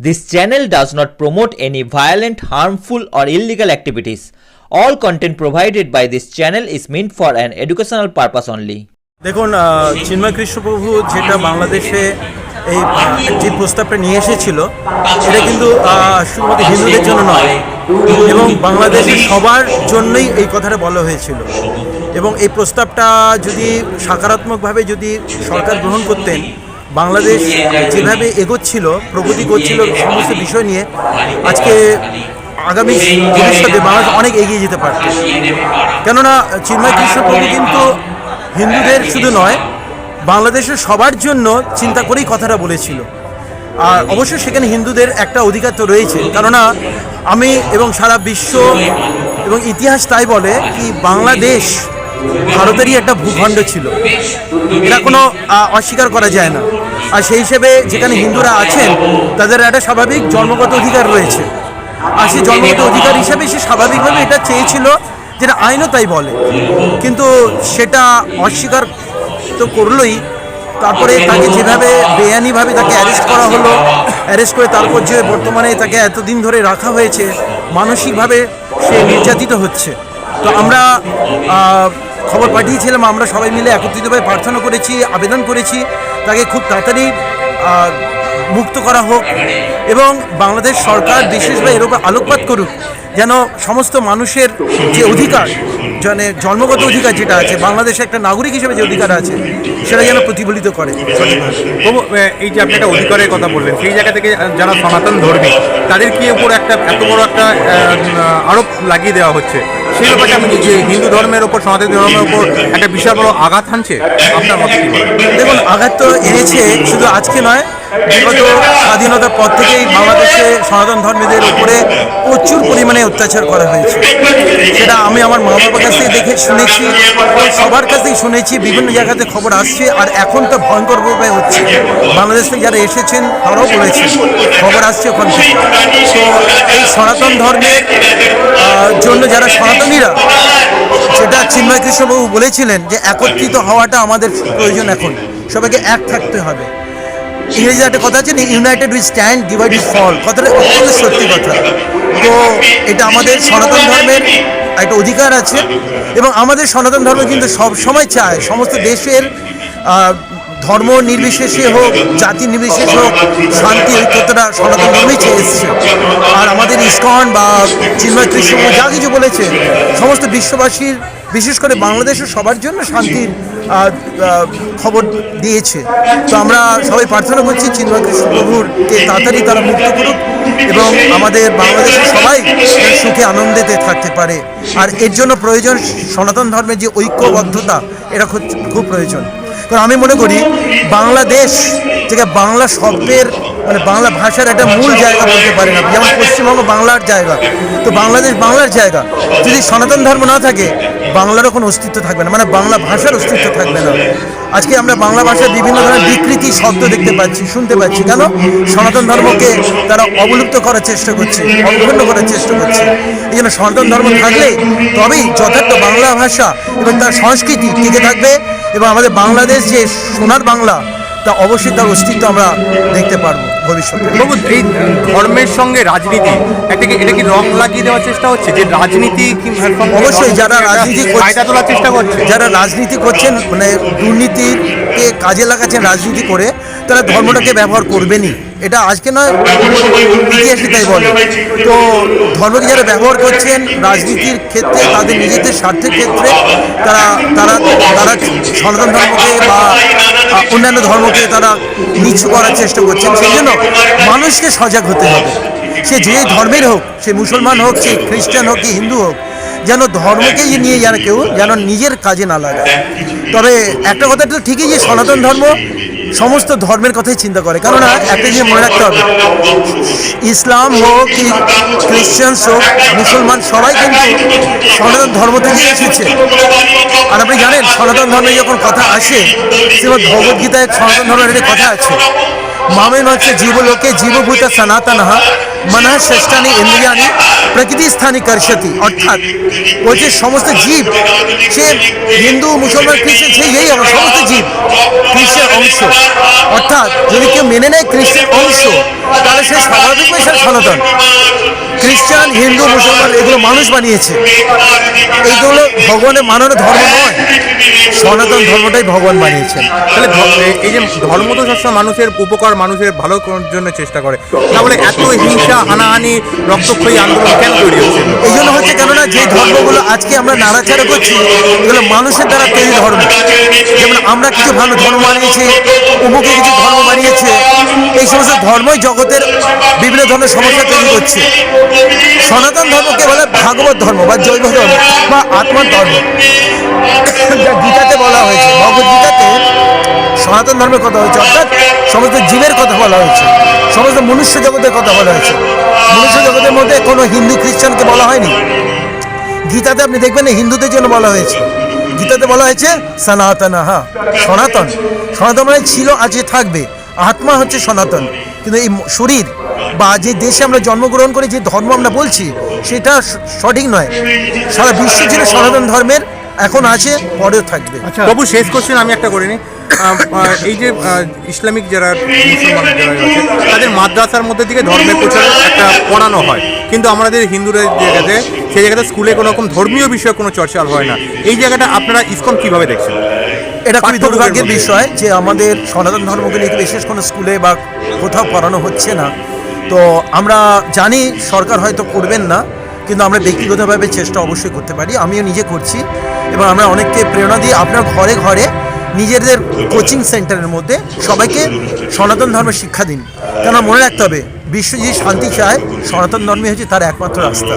This channel does not promote any violent, harmful, or illegal activities. All content provided by this channel is meant for an educational purpose only. দেখুন চিন্ময় কৃষ্ণপ্রভু যেটা বাংলাদেশে এই যে প্রস্তাবটা নিয়ে এসেছিল এটা কিন্তু শুধুমাত্র হিন্দুদের জন্য নয় এবং বাংলাদেশের সবার জন্যই এই কথাটা বলা হয়েছিল এবং এই প্রস্তাবটা যদি সকারাত্মকভাবে যদি সরকার গ্রহণ করতেন বাংলাদেশ যেভাবে এগোচ্ছিল, প্রগতি করছিল সমস্ত বিষয় নিয়ে, আজকে আগামী ভবিষ্যতে বাংলাদেশ অনেক এগিয়ে যেতে পারত কেননা, চিন্ময় কৃষ্ণপ্রভু কিন্তু হিন্দুদের শুধু নয়, বাংলাদেশের সবার জন্য চিন্তা করেই কথাটা বলেছিল। আর অবশ্যই সেখানে হিন্দুদের একটা অধিকার তো রয়েছে। কেননা, আমি এবং সারা বিশ্ব এবং ইতিহাস তাই বলে কি বাংলাদেশ ভারতেরই একটা ভূখণ্ড ছিল। এটা কোনো অস্বীকার করা যায় না। আর সেই হিসেবে যেখানে হিন্দুরা আছেন, তাদের একটা স্বাভাবিক জন্মগত অধিকার রয়েছে। আর সেই জন্মগত অধিকার হিসেবে সে স্বাভাবিকভাবে এটা চেয়েছিল যেটা আইনও তাই বলে। কিন্তু সেটা অস্বীকার তো করলোই। তারপরে তাকে যেভাবে বেআইনিভাবে তাকে অ্যারেস্ট করা হলো, অ্যারেস্ট করে তারপর যে বর্তমানে তাকে এতদিন ধরে রাখা হয়েছে, মানসিকভাবে সে নির্যাতিত হচ্ছে। তো আমরা খবর পাঠিয়েছিলাম, আমরা সবাই মিলে একত্রিতভাবে প্রার্থনা করেছি, আবেদন করেছি, তাকে খুব তাড়াতাড়ি মুক্ত করা হোক এবং বাংলাদেশ সরকার বিশেষভাবে এর উপর আলোকপাত করুক, যেন সমস্ত মানুষের যে অধিকার মানে জন্মগত অধিকার যেটা আছে বাংলাদেশে একটা নাগরিক হিসেবে যে অধিকার আছে, সেটা যেন প্রতিফলিত করে। এই যে আপনি একটা অধিকারের কথা বললেন, সেই জায়গা থেকে যারা সনাতন ধর্মী, তাদের কি উপর একটা এত বড় একটা আরোপ লাগিয়ে দেওয়া হচ্ছে? সেই ব্যাপারে আপনি যে হিন্দু ধর্মের ওপর সনাতন ধর্মের ওপর একটা বিশাল বড় আঘাত হানছে, আপনার মত দেখুন, আঘাত তো এনেছে, শুধু আজকে নয়, বিগত স্বাধীনতার পর থেকেই বাংলাদেশে সনাতন ধর্মীদের উপরে প্রচুর পরিমাণে অত্যাচার করা হয়েছে। সেটা আমি আমার মা বাবার কাছ থেকে দেখে শুনেছি, সবার কাছ থেকে শুনেছি, বিভিন্ন জায়গাতে খবর আসছে, আর এখন তো ভয়ঙ্করভাবে হচ্ছে। বাংলাদেশ থেকে যারা এসেছেন, তারাও বলেছেন খবর আসছে ওখান থেকে। তো এই সনাতন ধর্মের জন্য যারা সনাতনীরা সেটা চিন্ময় কৃষ্ণবাবু বলেছিলেন যে একত্রিত হওয়াটা আমাদের প্রয়োজন এখন। সবাইকে এক থাকতে হবে। ইংরেজি একটা কথা আছে united we stand divide is fall কথাটা অত্যন্ত সত্যি কথা। তো এটা আমাদের সনাতন ধর্মের একটা অধিকার আছে এবং আমাদের সনাতন ধর্ম কিন্তু সব সময় চায়, সমস্ত দেশের ধর্ম নির্বিশেষে হোক, জাতি নির্বিশেষে হোক, শান্তি ঐক্যতা সনাতন ধর্মেই চেয়ে এসছে। আর আমাদের ইস্কন বা চিন্ময় কৃষ্ণ যা কিছু বলেছে, সমস্ত বিশ্ববাসীর, বিশেষ করে বাংলাদেশের সবার জন্য শান্তির খবর দিয়েছে। তো আমরা সবাই প্রার্থনা করছি চিন্ময় কৃষ্ণ প্রভুরকে তাড়াতাড়ি তারা মুক্ত করুক এবং আমাদের বাংলাদেশের সবাই সুখে আনন্দেতে থাকতে পারে। আর এর জন্য প্রয়োজন সনাতন ধর্মের যে ঐক্যবদ্ধতা, এটা খুব প্রয়োজন। কারণ আমি মনে করি বাংলাদেশ থেকে বাংলা শব্দের মানে বাংলা ভাষার একটা মূল জায়গা বলতে পারে না। যেমন পশ্চিমবঙ্গ বাংলার জায়গা। তো বাংলাদেশ বাংলার জায়গা। যদি সনাতন ধর্ম না থাকে, বাংলারও কোনো অস্তিত্ব থাকবে না। মানে বাংলা ভাষার অস্তিত্ব থাকবে না। আজকে আমরা বাংলা ভাষায় বিভিন্ন ধরনের বিকৃতি শব্দ দেখতে পাচ্ছি, শুনতে পাচ্ছি। কেন? সনাতন ধর্মকে তারা অবলুপ্ত করার চেষ্টা করছে অবক্ষুণ্ণ করার চেষ্টা করছে। এই জন্য সনাতন ধর্ম থাকলে তবেই যথার্থ বাংলা ভাষা এবং তার সংস্কৃতি টিকে থাকবে। এবং আমাদের বাংলাদেশ যে সোনার বাংলা তা অবশ্যই তার অস্তিত্ব আমরা দেখতে পারব ভবিষ্যতে। তবু এই ধর্মের সঙ্গে রাজনীতি একটা কি এটা কি রং লাগিয়ে দেওয়ার চেষ্টা হচ্ছে? যে রাজনীতি কি অবশ্যই যারা রাজনীতি ফায়দা তোলার চেষ্টা করছে। যারা রাজনীতি করছেন মানে দুর্নীতিকে কাজে লাগাচ্ছেন রাজনীতি করে তারা ধর্মটাকে ব্যবহার করবেনই। এটা আজকে নয় ইতিহাসে তাই বলে। তো ধর্মকে যারা ব্যবহার করছেন রাজনীতির ক্ষেত্রে, তাদের নিজেদের স্বার্থের ক্ষেত্রে, তারা তারা তারা সনাতন ধর্মকে বা অন্যান্য ধর্মকে তারা নিচু করার চেষ্টা করছেন। সেই জন্য মানুষকে সজাগ হতে হবে। সে যে ধর্মের হোক, সে মুসলমান হোক, সে খ্রিস্টান হোক কি হিন্দু হোক, যেন ধর্মকে নিয়ে যেন কেউ যেন নিজের কাজে না লাগায়। তবে একটা কথা তো ঠিকই যে সনাতন ধর্ম সমস্ত ধর্মের কথাই চিন্তা করে। কেননা একটা জিনিস মনে রাখতে হবে। ইসলাম হোক কি হোক, মুসলমান, সবাই কিন্তু সনাতন ধর্ম থেকে এসেছে। আর আপনি জানেন, সনাতন ধর্মে যখন কথা আসে সেবার ভগবদ্গীতায় সনাতন ধর্মের কথা আছে। মামেন হচ্ছে জীবলোকে জীবভূত সনাতন মনঃ শ্রেষ্ঠানি ইন্দ্রিয়ানি প্রকৃতি স্থানী কর্ষতি অর্থাৎ যে সমস্ত জীব সে হিন্দু মুসলমান খ্রিস্টান সে এই সমস্ত জীব খ্রিস্টান অংশ অর্থাৎ যদি কেউ মেনে নেয় খ্রিস্টান অংশ তাহলে সে স্বাভাবিক সনাতন খ্রিস্টান হিন্দু মুসলমান এগুলো মানুষ বানিয়েছে। এইগুলো ভগবানের মানানো ধর্ম নয়। সনাতন ধর্মটাই ভগবান বানিয়েছেন। তাহলে এই যে ধর্ম তো সবসময় মানুষের উপকার মানুষের ভালো করার জন্য চেষ্টা করে। তাহলে এত হিংসা হানাহানি রক্তক্ষয়ী আন্দোলন কেন তৈরি হচ্ছে? এই জন্য হচ্ছে কেননা যে ধর্মগুলো আজকে আমরা নাড়াচাড়া করছি এগুলো মানুষের দ্বারা তৈরি ধর্ম। যেমন আমরা কিছু ভালো ধর্ম বানিয়েছি উমুকে কিছু ধর্ম বানিয়েছে এই সমস্ত ধর্মই জগতের বিভিন্ন ধরনের সমস্যা তৈরি করছে। সনাতন ধর্মকে বলে ভাগবত ধর্ম বা জৈব ধর্ম বা আত্মার ধর্ম। যা গীতাতে বলা হয়েছে, ভগবত গীতাতে সনাতন ধর্মের কথা হয়েছে, অর্থাৎ সমস্ত জীবের কথা বলা হয়েছে, সমস্ত মনুষ্য জগতের কথা বলা হয়েছে। মনুষ্য জগতের মধ্যে কোনো হিন্দু, খ্রিস্টানকে বলা হয়নি। গীতাতে আপনি দেখবেন হিন্দুদের জন্য বলা হয়েছে। গীতাতে বলা হয়েছে, সনাতন হা সনাতন। সনাতন মানে ছিল আজকে থাকবে। আত্মা হচ্ছে সনাতন। কিন্তু এই শরীর বা যে দেশে আমরা জন্মগ্রহণ করে, যে ধর্ম আমরা বলছি, সেটা সঠিক নয়। সারা বিশ্ব জুড়ে সনাতন ধর্মের এখন আছে, পরেও থাকবে। তবু শেষ কোশ্চেন আমি একটা করিনি। এই যে ইসলামিক যারা তাদের মাদ্রাসার মধ্যে থেকে ধর্মের প্রচার একটা পড়ানো হয়। কিন্তু আমাদের হিন্দুদের জায়গাতে, সেই জায়গাতে স্কুলে কোনো রকম ধর্মীয় বিষয়ে কোনো চর্চা হয় না। এই জায়গাটা আপনারা ইসকন কীভাবে দেখছেন? এটা খুবই দুর্ভাগ্যের। বিষয় যে আমাদের সনাতন ধর্মকে নিয়ে বিশেষ কোনো স্কুলে বা কোথাও পড়ানো হচ্ছে না। তো আমরা জানি সরকার হয়তো করবেন না কিন্তু আমরা ব্যক্তিগতভাবে চেষ্টা অবশ্যই করতে পারি। আমিও নিজে করছি এবং আমরা অনেককে প্রেরণা দিই আপনার ঘরে ঘরে নিজেদের কোচিং সেন্টারের মধ্যে সবাইকে সনাতন ধর্মের শিক্ষা দিন। কেন মনে রাখতে হবে বিশ্ব যদি শান্তি চায় সনাতন ধর্মই হচ্ছে তার একমাত্র রাস্তা।